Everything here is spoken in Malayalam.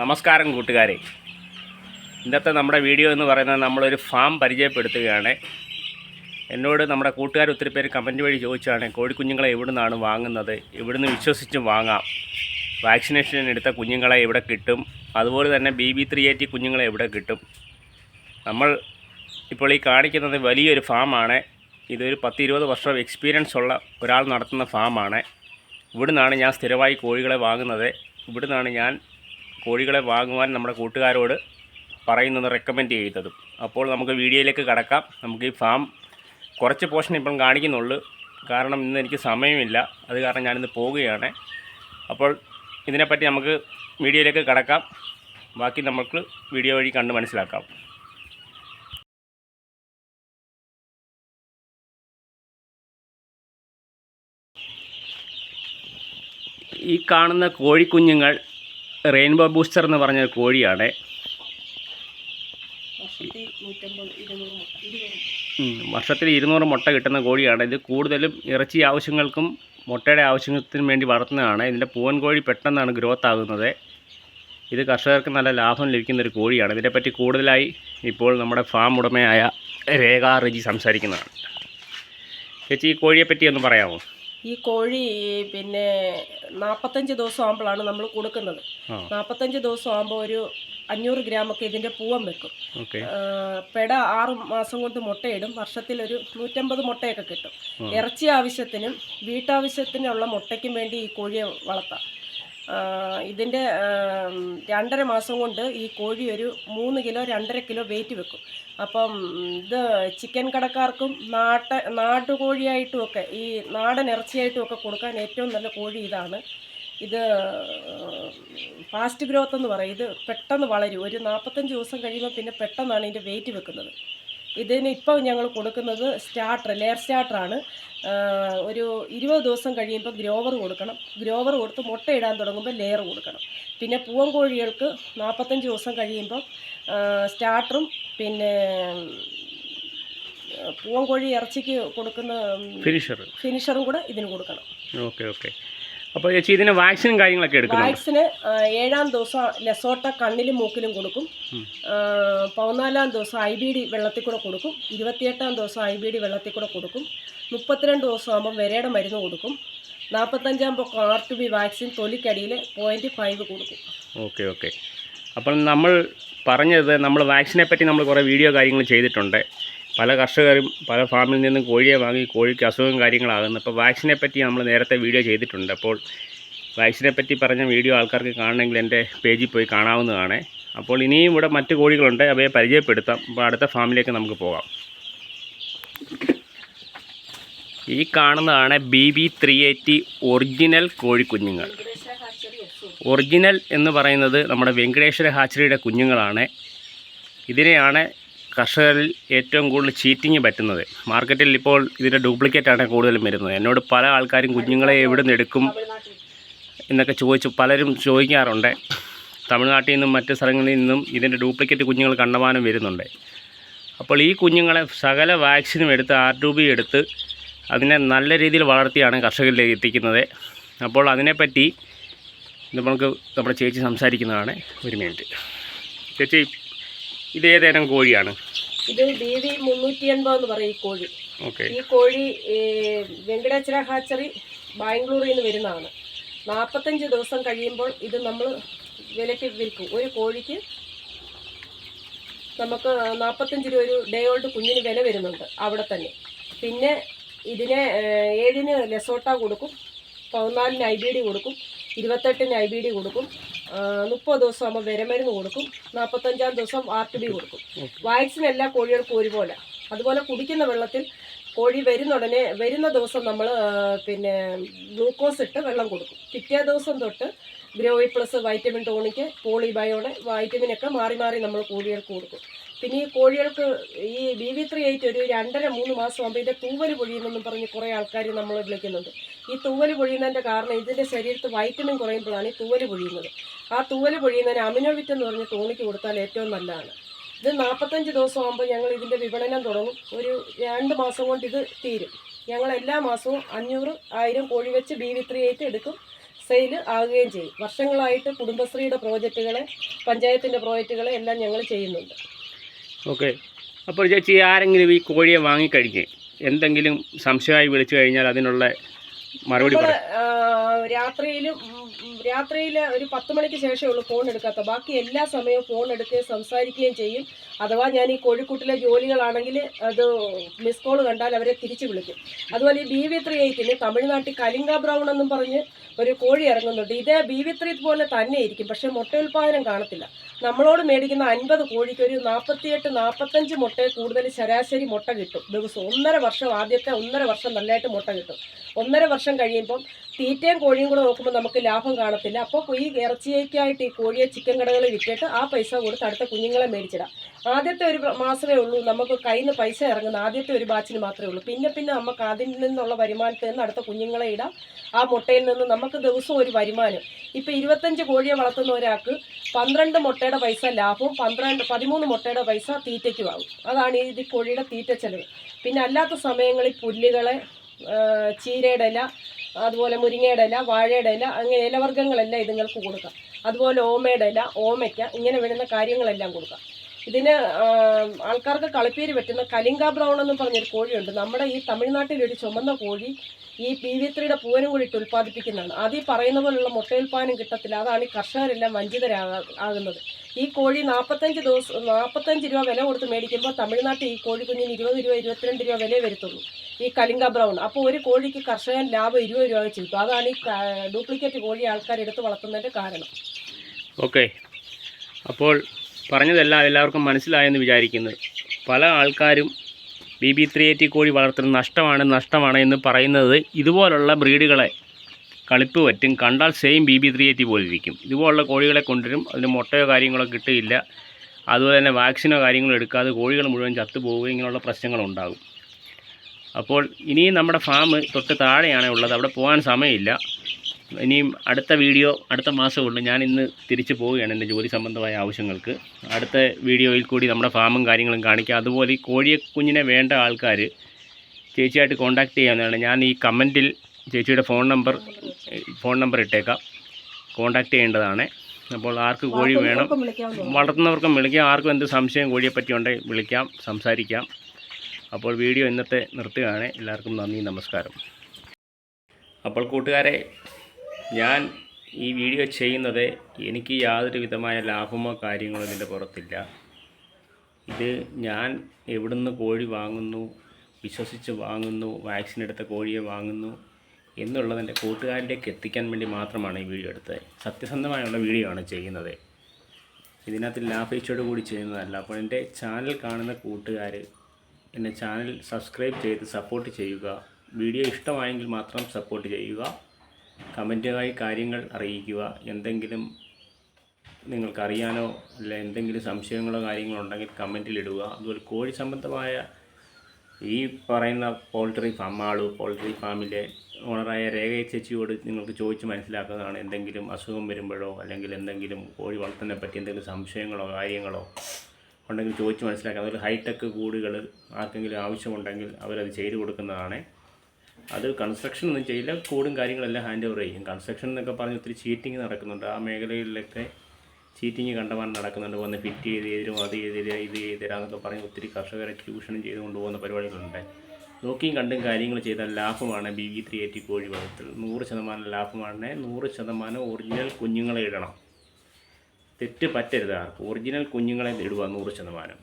നമസ്കാരം കൂട്ടുകാരെ. ഇന്നത്തെ നമ്മുടെ വീഡിയോ എന്ന് പറയുന്നത് നമ്മളൊരു ഫാം പരിചയപ്പെടുത്തുകയാണ്. എന്നോട് നമ്മുടെ കൂട്ടുകാർ ഒത്തിരി പേര് കമന്റ് വഴി ചോദിച്ചാണ് കോഴിക്കുഞ്ഞുങ്ങളെ എവിടെ നിന്നാണ് വാങ്ങുന്നത്? ഇവിടുന്ന് വിശ്വസിച്ച് വാങ്ങാം. വാക്സിനേഷൻ എടുത്ത കുഞ്ഞുങ്ങളെ എവിടെ കിട്ടും? അതുപോലെ തന്നെ ബി ബി ത്രീ എയ്റ്റി കുഞ്ഞുങ്ങളെ എവിടെ കിട്ടും? നമ്മൾ ഇപ്പോൾ ഈ കാണിക്കുന്നത് വലിയൊരു ഫാമാണ്. ഇതൊരു പത്ത് ഇരുപത് വർഷം എക്സ്പീരിയൻസ് ഉള്ള ഒരാൾ നടത്തുന്ന ഫാമാണ്. ഇവിടുന്നാണ് ഞാൻ സ്ഥിരമായി കോഴികളെ വാങ്ങുന്നത്. ഇവിടുന്നാണ് ഞാൻ കോഴികളെ വാങ്ങുവാൻ നമ്മുടെ കൂട്ടുകാരോട് പറയുന്നത് റെക്കമെൻഡ് ചെയ്തതും. അപ്പോൾ നമുക്ക് വീഡിയോയിലേക്ക് കടക്കാം. നമുക്ക് ഈ ഫാം കുറച്ച് പോർഷൻ ഇപ്പം കാണിക്കുന്നുള്ളൂ. കാരണം ഇന്ന് എനിക്ക് സമയമില്ല. അത് കാരണം ഞാനിന്ന് പോവുകയാണ്. അപ്പോൾ ഇതിനെപ്പറ്റി നമുക്ക് വീഡിയോയിലേക്ക് കടക്കാം. ബാക്കി നമുക്ക് വീഡിയോ വഴി കണ്ട് മനസ്സിലാക്കാം. ഈ കാണുന്ന കോഴിക്കുഞ്ഞുങ്ങൾ റെയിൻബോ ബൂസ്റ്റർ എന്ന് പറഞ്ഞ കോഴിയാണ്. വർഷത്തിൽ ഇരുന്നൂറ് മുട്ട കിട്ടുന്ന കോഴിയാണ്. ഇത് കൂടുതലും ഇറച്ചി ആവശ്യങ്ങൾക്കും മുട്ടയുടെ ആവശ്യത്തിനും വേണ്ടി വളർത്തുന്നതാണ്. ഇതിന്റെ പൂവൻ കോഴി പെട്ടെന്നാണ് ഗ്രോത്ത് ആകുന്നത്. ഇത് കർഷകർക്ക് നല്ല ലാഭം ലഭിക്കുന്ന ഒരു കോഴിയാണ്. ഇതിനെപ്പറ്റി കൂടുതലായി ഇപ്പോൾ നമ്മുടെ ഫാം ഉടമയായ രേഖ റിജി സംസാരിക്കുന്നതാണ്. ചേച്ചി ഈ കോഴിയെപ്പറ്റി ഒന്ന് പറയാമോ? ഈ കോഴി പിന്നെ നാൽപ്പത്തഞ്ച് ദിവസം ആകുമ്പോഴാണ് നമ്മൾ കൊടുക്കുന്നത്. നാൽപ്പത്തഞ്ച് ദിവസം ആകുമ്പോൾ ഒരു അഞ്ഞൂറ് ഗ്രാമൊക്കെ ഇതിന്റെ പൂവൻ വെക്കും. പെട ആറ് മാസം കൊണ്ട് മുട്ടയിടും. വർഷത്തിൽ ഒരു നൂറ്റമ്പത് മുട്ടയൊക്കെ കിട്ടും. ഇറച്ചി ആവശ്യത്തിനും വീട്ടാവശ്യത്തിനുള്ള മുട്ടയ്ക്കും വേണ്ടി ഈ കോഴിയെ വളർത്താം. ഇതിന്റെ രണ്ടര മാസം കൊണ്ട് ഈ കോഴി ഒരു മൂന്ന് കിലോ രണ്ടര കിലോ വെയിറ്റ് വെക്കും. അപ്പം ഇത് ചിക്കൻ കടക്കാർക്കും നാട്ട നാട്ടുകോഴിയായിട്ടും ഒക്കെ ഈ നാടൻ ഇറച്ചിയായിട്ടും ഒക്കെ കൊടുക്കാൻ ഏറ്റവും നല്ല കോഴി ഇതാണ്. ഇത് ഫാസ്റ്റ് ഗ്രോത്ത് എന്ന് പറയും. ഇത് പെട്ടെന്ന് വളരും. ഒരു നാൽപ്പത്തഞ്ച് ദിവസം കഴിയുമ്പോൾ പിന്നെ പെട്ടെന്നാണ് ഇതിന്റെ വെയിറ്റ് വെക്കുന്നത്. ഇതിന് ഇപ്പോൾ ഞങ്ങൾ കൊടുക്കുന്നത് സ്റ്റാർട്ടർ ലെയർ സ്റ്റാർട്ടറാണ് ഒരു ഇരുപത് ദിവസം കഴിയുമ്പോൾ ഗ്രോവർ കൊടുക്കണം. ഗ്രോവർ കൊടുത്ത് മുട്ട ഇടാൻ തുടങ്ങുമ്പോൾ ലെയർ കൊടുക്കണം. പിന്നെ പൂവൻ കോഴികൾക്ക് നാൽപ്പത്തഞ്ച് ദിവസം കഴിയുമ്പോൾ സ്റ്റാർട്ടറും പിന്നെ പൂവൻ കോഴി ഇറച്ചിക്ക് കൊടുക്കുന്ന ഫിനിഷർ ഫിനിഷറും കൂടെ ഇതിന് കൊടുക്കണം. ഓക്കെ ഓക്കെ അപ്പോൾ ചേച്ചി ഇതിന് വാക്സിനും കാര്യങ്ങളൊക്കെ എടുക്കും വാക്സിന് ഏഴാം ദിവസം ലെസോട്ട കണ്ണിലും മൂക്കിലും കൊടുക്കും. പതിനാലാം ദിവസം ഐ ബി ഡി വെള്ളത്തിൽ കൂടെ കൊടുക്കും. ഇരുപത്തിയെട്ടാം ദിവസം ഐ ബി ഡി വെള്ളത്തിൽ കൂടെ കൊടുക്കും. മുപ്പത്തിരണ്ട് ദിവസം ആകുമ്പോൾ വിരയുടെ മരുന്ന് കൊടുക്കും. നാൽപ്പത്തഞ്ചാകുമ്പോൾ ആർ ടു ബി വാക്സിൻ തൊലിക്കടിയിൽ പോയിന്റ് ഫൈവ് കൊടുക്കും. Okay okay. അപ്പം നമ്മൾ പറഞ്ഞത് നമ്മൾ വാക്സിനെ പറ്റി നമ്മൾ കുറേ വീഡിയോ കാര്യങ്ങൾ ചെയ്തിട്ടുണ്ട്. പല കർഷകരും പല ഫാമിൽ നിന്നും കോഴിയെ വാങ്ങി കോഴിക്ക് അസുഖം കാര്യങ്ങളാകുന്നു. അപ്പോൾ വാക്സിനെ പറ്റി നമ്മൾ നേരത്തെ വീഡിയോ ചെയ്തിട്ടുണ്ട്. അപ്പോൾ വാക്സിനെ പറ്റി പറഞ്ഞ വീഡിയോ ആൾക്കാർക്ക് കാണണമെങ്കിൽ എന്റെ പേജിൽ പോയി കാണാവുന്നതാണ്. അപ്പോൾ ഇനിയും ഇവിടെ മറ്റ് കോഴികളുണ്ട്. അവയെ പരിചയപ്പെടുത്താം. അപ്പോൾ അടുത്ത ഫാമിലേക്ക് നമുക്ക് പോകാം. ഈ കാണുന്നതാണ് B B three eighty original കോഴിക്കുഞ്ഞുങ്ങൾ. Original എന്ന് പറയുന്നത് നമ്മുടെ വെങ്കടേശ്വര ഹാച്ചറിയുടെ കുഞ്ഞുങ്ങളാണ്. ഇതിനെയാണ് കർഷകരിൽ ഏറ്റവും കൂടുതൽ ചീറ്റിങ് പറ്റുന്നത്. മാർക്കറ്റിൽ ഇപ്പോൾ ഇതിന്റെ ഡ്യൂപ്ലിക്കേറ്റാണ് കൂടുതലും വരുന്നത്. എന്നോട് പല ആൾക്കാരും കുഞ്ഞുങ്ങളെ എവിടെ നിന്ന് എടുക്കും എന്നൊക്കെ ചോദിച്ചു പലരും ചോദിക്കാറുണ്ട്. തമിഴ്നാട്ടിൽ നിന്നും മറ്റ് സ്ഥലങ്ങളിൽ നിന്നും ഇതിന്റെ ഡ്യൂപ്ലിക്കേറ്റ് കുഞ്ഞുങ്ങൾ കണ്ടമാനം വരുന്നുണ്ട്. അപ്പോൾ ഈ കുഞ്ഞുങ്ങളെ സകല വാക്സിനും എടുത്ത് ആർ ടു ബി എടുത്ത് അതിനെ നല്ല രീതിയിൽ വളർത്തിയാണ് കർഷകരിലേക്ക് എത്തിക്കുന്നത്. അപ്പോൾ അതിനെപ്പറ്റി നമുക്ക് നമ്മുടെ ചേച്ചി സംസാരിക്കുന്നതാണ് ഒരു മിനിറ്റ്. ചേച്ചി ഇത് ഏതേനം കോഴിയാണ്? ഇത് ബി വി മുന്നൂറ്റി എൺപത് എന്ന് പറയും ഈ കോഴി. ഓക്കെ. ഈ കോഴി വെങ്കടേശ്വര ഹാച്ചറി ബാംഗ്ലൂരിൽ നിന്ന് വരുന്നതാണ്. നാൽപ്പത്തഞ്ച് ദിവസം കഴിയുമ്പോൾ ഇത് നമ്മൾ വിലയ്ക്ക് വിൽക്കും. ഒരു കോഴിക്ക് നമുക്ക് നാൽപ്പത്തഞ്ച് രൂപ ഒരു ഡേ ഓൾഡ് കുഞ്ഞിന് വില വരുന്നുണ്ട് അവിടെ തന്നെ. പിന്നെ ഇതിനെ ഏഴിന് ലെസോട്ട കൊടുക്കും പതിനാലിന് ഐ ബി ഡി കൊടുക്കും ഇരുപത്തെട്ടിന് ഐ ബി ഡി കൊടുക്കും മുപ്പത് ദിവസം ആകുമ്പോൾ വിരമരുന്ന് കൊടുക്കും. നാൽപ്പത്തഞ്ചാം ദിവസം ആർ ടി ബി കൊടുക്കും. വാക്സിൻ എല്ലാ കോഴികൾക്കും ഒരുപോലെ അതുപോലെ കുടിക്കുന്ന വെള്ളത്തിൽ കോഴി വരുന്ന ഉടനെ വരുന്ന ദിവസം നമ്മൾ പിന്നെ ഗ്ലൂക്കോസ് ഇട്ട് വെള്ളം കൊടുക്കും. പിറ്റേ ദിവസം തൊട്ട് ഗ്രോയി പ്ലസ് വൈറ്റമിൻ ടോണിക്ക് പോളിബയോണ് വൈറ്റമിനൊക്കെ മാറി മാറി നമ്മൾ കോഴികൾക്ക് കൊടുക്കും. പിന്നെ ഈ കോഴികൾക്ക് ഈ ബി വി ത്രീ എയ്റ്റ് ഒരു രണ്ടര മൂന്ന് മാസം ആകുമ്പോൾ ഇതിന്റെ തൂവൽ പൊഴിയുന്നെന്നും പറഞ്ഞ് കുറേ ആൾക്കാർ നമ്മൾ വിളിക്കുന്നുണ്ട്. ഈ തൂവൽ പൊഴിയുന്നതിന്റെ കാരണം ഇതിന്റെ ശരീരത്ത് വൈറ്റമിൻ കുറയുമ്പോഴാണ് ഈ തൂവൽ പൊഴിയുന്നത്. ആ തൂവൽ പൊഴിയുന്നതിന് അമിനോവിറ്റ് എന്ന് പറഞ്ഞ് തോണിക്ക് കൊടുത്താൽ ഏറ്റവും നല്ലതാണ്. ഇത് നാൽപ്പത്തഞ്ച് ദിവസം ആകുമ്പോൾ ഞങ്ങൾ ഇതിന്റെ വിപണനം തുടങ്ങും. ഒരു രണ്ട് മാസം കൊണ്ട് ഇത് തീരും. ഞങ്ങൾ എല്ലാ മാസവും അഞ്ഞൂറ് ആയിരം കോഴി വെച്ച് ബി വി ത്രീ എയ്റ്റ് എടുക്കും. സെയിൽ ആകുകയും ചെയ്യും. വർഷങ്ങളായിട്ട് കുടുംബശ്രീയുടെ പ്രോജക്റ്റുകളെ പഞ്ചായത്തിന്റെ പ്രോജക്റ്റുകളെ എല്ലാം ഞങ്ങൾ ചെയ്യുന്നുണ്ട്. ഓക്കെ. അപ്പോൾ ചേച്ചി ആരെങ്കിലും ഈ കോഴിയെ വാങ്ങിക്കഴിഞ്ഞ് എന്തെങ്കിലും സംശയമായി വിളിച്ചു കഴിഞ്ഞാൽ അതിനുള്ള മറുപടി രാത്രിയിലും രാത്രിയിൽ ഒരു പത്ത് മണിക്ക് ശേഷമേ ഉള്ളൂ ഫോൺ എടുക്കാത്ത. ബാക്കി എല്ലാ സമയവും ഫോൺ എടുക്കുകയും സംസാരിക്കുകയും ചെയ്യും. അഥവാ ഞാൻ ഈ കോഴിക്കൂട്ടിലെ ജോലികളാണെങ്കിൽ അത് മിസ് കോൾ കണ്ടാൽ അവരെ തിരിച്ചു വിളിക്കും. അതുപോലെ ഈ ബി വി ത്രീ എയ്റ്റിന് തമിഴ്നാട്ടിൽ കലിംഗ ബ്രൗൺ എന്നും പറഞ്ഞ് ഒരു കോഴി ഇറങ്ങുന്നുണ്ട്. ഇതേ ബി വി ത്രീ പോലെ തന്നെ ഇരിക്കും പക്ഷേ മുട്ട ഉൽപാദനം കാണത്തില്ല. നമ്മളോട് മേടിക്കുന്ന അൻപത് കോഴിക്ക് ഒരു നാൽപ്പത്തിയെട്ട് നാൽപ്പത്തഞ്ച് മുട്ടയെ കൂടുതൽ ശരാശരി മുട്ട കിട്ടും. ദിവസം ഒന്നര വർഷം ആദ്യത്തെ ഒന്നര വർഷം നല്ലതായിട്ട് മുട്ട കിട്ടും. ഒന്നര വർഷം കഴിയുമ്പം തീറ്റയും കോഴിയും കൂടെ നോക്കുമ്പോൾ നമുക്ക് ലാഭം കാണത്തില്ല. അപ്പോൾ ഈ ഇറച്ചിയേക്കായിട്ട് ഈ കോഴിയെ ചിക്കൻ കടകളിൽ വിറ്റിട്ട് ആ പൈസ കൊടുത്ത് അടുത്ത കുഞ്ഞുങ്ങളെ മേടിച്ചിടാം. ആദ്യത്തെ ഒരു മാസമേ ഉള്ളൂ. നമുക്ക് കയ്യിൽ നിന്ന് പൈസ ഇറങ്ങുന്ന ആദ്യത്തെ ഒരു ബാച്ചിന് മാത്രമേ ഉള്ളൂ. പിന്നെ പിന്നെ നമുക്ക് അതിൽ നിന്നുള്ള വരുമാനത്തിൽ നിന്ന് അടുത്ത കുഞ്ഞുങ്ങളെ ഇടാം. ആ മുട്ടയിൽ നിന്ന് നമുക്ക് ദിവസവും ഒരു വരുമാനം. ഇപ്പോൾ ഇരുപത്തഞ്ച് കോഴിയെ വളർത്തുന്ന ഒരാൾക്ക് പന്ത്രണ്ട് മുട്ടയുടെ പൈസ ലാഭവും പന്ത്രണ്ട് പതിമൂന്ന് മുട്ടയുടെ പൈസ തീറ്റയ്ക്കും ആകും അതാണ് ഇത് കോഴിയുടെ തീറ്റ ചെലവ്. പിന്നെ അല്ലാത്ത സമയങ്ങളിൽ പുല്ലുകളെ ചീരയുടെ ഇല അതുപോലെ മുരിങ്ങയുടെ ഇല വാഴയുടെ ഇല അങ്ങനെ ഇലവർഗങ്ങളെല്ലാം ഇതുങ്ങൾക്ക് കൊടുക്കാം. അതുപോലെ ഓമയുടെ ഇല ഓമയ്ക്ക ഇങ്ങനെ വരുന്ന കാര്യങ്ങളെല്ലാം കൊടുക്കാം. ഇതിന് ആൾക്കാർക്ക് കളിപ്പേര് പറ്റുന്ന കലിംഗ ബ്രൗൺ എന്ന് പറഞ്ഞൊരു കോഴിയുണ്ട്. നമ്മുടെ ഈ തമിഴ്നാട്ടിലൊരു ചുമന്ന കോഴി ഈ പി വി ത്രീയുടെ പൂവനും കൂടി ഇട്ട് ഉൽപ്പാദിപ്പിക്കുന്നതാണ്. അത് ഈ പറയുന്ന പോലുള്ള മുട്ടയുൽപ്പാദനം കിട്ടത്തില്ല. അതാണ് ഈ കർഷകരെല്ലാം വഞ്ചിതരാകുന്നത് ഈ കോഴി നാൽപ്പത്തഞ്ച് ദിവസം നാൽപ്പത്തഞ്ച് രൂപ വില കൊടുത്ത് മേടിക്കുമ്പോൾ തമിഴ്നാട്ടിൽ ഈ കോഴി കുഞ്ഞിന് ഇരുപത് രൂപ ഇരുപത്തിരണ്ട് രൂപ വില വരത്തുള്ളൂ. ഈ കലിംഗ ബ്രൗൺ. അപ്പോൾ ഒരു കോഴിക്ക് കർഷകൻ ലാഭം ഇരുപത് രൂപ വെച്ച് കിട്ടും. അതാണ് ഈ ഡ്യൂപ്ലിക്കേറ്റ് കോഴി ആൾക്കാർ എടുത്ത് വളർത്തുന്നതിന്റെ കാരണം. ഓക്കെ. അപ്പോൾ പറഞ്ഞതെല്ലാം എല്ലാവർക്കും മനസ്സിലായെന്ന് വിചാരിക്കുന്നത് പല ആൾക്കാരും ബി ബി ത്രീ എയ്റ്റി കോഴി വളർത്തുന്നത് നഷ്ടമാണ് നഷ്ടമാണ് എന്ന് പറയുന്നത് ഇതുപോലുള്ള ബ്രീഡുകളെ കളിപ്പ് പറ്റും. കണ്ടാൽ same B B three eighty പോലെ ഇരിക്കും. ഇതുപോലുള്ള കോഴികളെ കൊണ്ടുവരും. അതിന് മുട്ടയോ കാര്യങ്ങളോ കിട്ടിയില്ല. അതുപോലെ തന്നെ വാക്സിനോ കാര്യങ്ങളോ എടുക്കാതെ കോഴികൾ മുഴുവൻ ചത്തുപോവുകയും ഇങ്ങനെയുള്ള പ്രശ്നങ്ങളുണ്ടാകും അപ്പോൾ ഇനിയും നമ്മുടെ ഫാം തൊട്ട് താഴെയാണ് ഉള്ളത്. അവിടെ പോകാൻ സമയമില്ല. ഇനിയും അടുത്ത വീഡിയോ അടുത്ത മാസം ഉള്ളു ഞാൻ ഇന്ന് തിരിച്ചു പോവുകയാണ് എന്റെ ജോലി സംബന്ധമായ ആവശ്യങ്ങൾക്ക്. അടുത്ത വീഡിയോയിൽ കൂടി നമ്മുടെ ഫാമും കാര്യങ്ങളും കാണിക്കുക അതുപോലെ ഈ കോഴിയെ കുഞ്ഞിനെ വേണ്ട ആൾക്കാർ ചേച്ചിയായിട്ട് കോൺടാക്ട് ചെയ്യാവുന്നതാണ്. ഞാൻ ഈ കമന്റിൽ ചേച്ചിയുടെ ഫോൺ നമ്പർ ഫോൺ നമ്പർ ഇട്ടേക്കാം. കോൺടാക്ട് ചെയ്യേണ്ടതാണ്. അപ്പോൾ ആർക്ക് കോഴി വേണം. വളർത്തുന്നവർക്കും വിളിക്കാം. ആർക്കും എന്ത് സംശയം കോഴിയെ പറ്റി ഉണ്ടെങ്കിൽ വിളിക്കാം സംസാരിക്കാം. അപ്പോൾ വീഡിയോ ഇന്നത്തെ നിർത്തുകയാണ്. എല്ലാവർക്കും നന്ദി നമസ്കാരം. അപ്പോൾ കൂട്ടുകാരെ ഞാൻ ഈ വീഡിയോ ചെയ്യുന്നത് എനിക്ക് യാതൊരു വിധമായ ലാഭമോ കാര്യങ്ങളോ ഇതിന്റെ പുറത്തില്ല. ഇത് ഞാൻ എവിടുന്ന് കോഴി വാങ്ങുന്നു വിശ്വസിച്ച് വാങ്ങുന്നു വാക്സിൻ എടുത്ത കോഴിയെ വാങ്ങുന്നു എന്നുള്ളത് എന്റെ കൂട്ടുകാരിലേക്ക് എത്തിക്കാൻ വേണ്ടി മാത്രമാണ് ഈ വീഡിയോ എടുത്തത്. സത്യസന്ധമായുള്ള വീഡിയോ ആണ് ചെയ്യുന്നത്. ഇതിനകത്ത് ലാഭേച്ഛയോട് കൂടി ചെയ്യുന്നതല്ല. അപ്പോൾ എന്റെ ചാനൽ കാണുന്ന കൂട്ടുകാർ എന്റെ ചാനൽ സബ്സ്ക്രൈബ് ചെയ്ത് സപ്പോർട്ട് ചെയ്യുക. വീഡിയോ ഇഷ്ടമായെങ്കിൽ മാത്രം സപ്പോർട്ട് ചെയ്യുക. കമന്റുമായി കാര്യങ്ങൾ അറിയിക്കുക. എന്തെങ്കിലും നിങ്ങൾക്കറിയാനോ അല്ല എന്തെങ്കിലും സംശയങ്ങളോ കാര്യങ്ങളോ ഉണ്ടെങ്കിൽ കമന്റിൽ ഇടുക. അതുപോലെ കോഴി സംബന്ധമായ ഈ പറയുന്ന പോൾട്രി ഫാം ആളു പോൾട്രി ഫാമിലെ ഓണറായ രേഖ ചേച്ചിയോട് നിങ്ങൾക്ക് ചോദിച്ച് മനസ്സിലാക്കുന്നതാണ് എന്തെങ്കിലും അസുഖം വരുമ്പോഴോ അല്ലെങ്കിൽ എന്തെങ്കിലും കോഴി വളർത്തുന്നതിനെ പറ്റി എന്തെങ്കിലും സംശയങ്ങളോ കാര്യങ്ങളോ ഉണ്ടെങ്കിൽ ചോദിച്ച് മനസ്സിലാക്കാം. അതുപോലെ ഹൈടെക് കൂടുകൾ ആർക്കെങ്കിലും ആവശ്യമുണ്ടെങ്കിൽ അവരത് ചെയ്തു കൊടുക്കുന്നതാണ്. അത് കൺസ്ട്രക്ഷൻ ഒന്നും ചെയ്യില്ല. കൂടും കാര്യങ്ങളെല്ലാം ഹാൻഡ് ഓവർ ചെയ്യും. കൺസ്ട്രക്ഷൻ എന്നൊക്കെ പറഞ്ഞ് ഒത്തിരി ചീറ്റിംഗ് നടക്കുന്നുണ്ട്. ആ മേഖലകളിലൊക്കെ ചീറ്റിങ് കണ്ടമാനം നടക്കുന്നുണ്ട്. വന്ന് ഫിറ്റ് ചെയ്ത് തരും അത് ചെയ്ത് തരാം ഇത് ചെയ്ത് തരാം എന്നൊക്കെ പറഞ്ഞ് ഒത്തിരി കർഷകരെ ട്യൂഷനും ചെയ്ത് കൊണ്ടുപോകുന്ന പരിപാടികളുണ്ട്. നോക്കിയും കണ്ടും കാര്യങ്ങൾ ചെയ്താൽ ലാഭമാണ്. ബി വി ത്രീ എയ്റ്റി കോഴി വളർത്തൽ നൂറ് ശതമാനം ലാഭമാണ്. നൂറ് ശതമാനം ഒറിജിനൽ കുഞ്ഞുങ്ങളെ ഇടണം. തെറ്റ് പറ്റരുത് ആർക്കും ഒറിജിനൽ കുഞ്ഞുങ്ങളെ ഇടുക നൂറ് ശതമാനം.